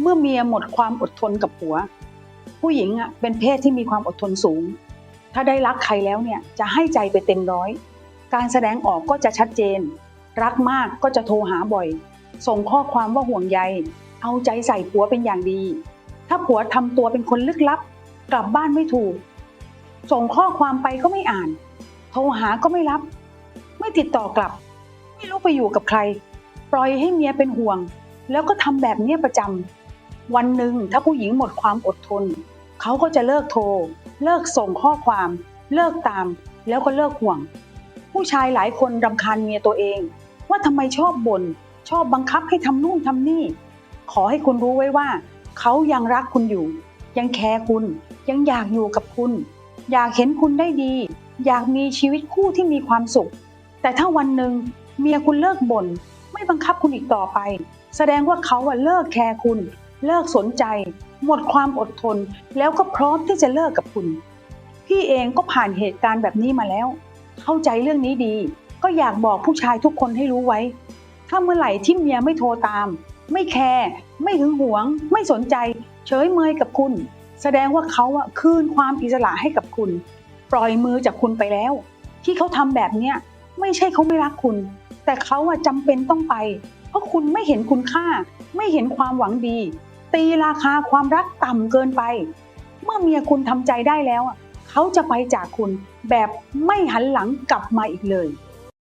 เมื่อเมียหมดความอดทนกับผัว ผู้หญิงอะเป็นเพศที่มีความอดทนสูง ถ้าได้รักใครแล้วเนี่ยจะให้ใจไปเต็มร้อย การแสดงออกก็จะชัดเจน รักมากก็จะโทรหาบ่อย ส่งข้อความว่าห่วงใย เอาใจใส่ผัวเป็นอย่างดี ถ้าผัวทำตัวเป็นคนลึกลับ กลับบ้านไม่ถูก ส่งข้อความไปก็ไม่อ่าน โทรหาก็ไม่รับ ไม่ติดต่อกลับ ไม่รู้ไปอยู่กับใคร ปล่อยให้เมียเป็นห่วง แล้วก็ทำแบบนี้ประจำ วันหนึ่งถ้าผู้หญิงหมดความอดทน เขาก็จะเลิกโทร เลิกส่งข้อความ เลิกตาม แล้วก็เลิกห่วง ผู้ชายหลายคนรำคาญเมียตัวเอง ว่าทำไมชอบบ่นชอบบังคับให้ทำนู่นทำนี่ ขอให้คุณรู้ไว้ว่า เขายังรักคุณอยู่ ยังแคร์คุณ ยังอยากอยู่กับคุณ อยากเห็นคุณได้ดี อยากมีชีวิตคู่ที่มีความสุข แต่ถ้าวันหนึ่งเมียคุณเลิกบ่นไม่บังคับคุณอีกต่อไป แสดงว่าเขาอะเลิกแคร์คุณ เลิกสนใจ หมดความอดทน แล้วก็พร้อมที่จะเลิกกับคุณ พี่เองก็ผ่านเหตุการณ์แบบนี้มาแล้ว เข้าใจเรื่องนี้ดี ก็อยากบอกผู้ชายทุกคนให้รู้ไว้ ถ้าเมื่อไหร่ที่เมียไม่โทรตาม ไม่แคร์ไม่หึงหวง ไม่สนใจ เฉยเมยกับคุณ แสดงว่าเขาอะคืนความอิสระให้กับคุณ ปล่อยมือจากคุณไปแล้ว ที่เขาทำแบบเนี้ยไม่ใช่เขาไม่รักคุณ แต่เขาอะจำเป็นต้องไป เพราะคุณไม่เห็นคุณค่า ไม่เห็นความหวังดี ตีราคาความรักต่ำเกินไป เมื่อเมียคุณทำใจได้แล้ว เขาจะไปจากคุณแบบไม่หันหลังกลับมาอีกเลย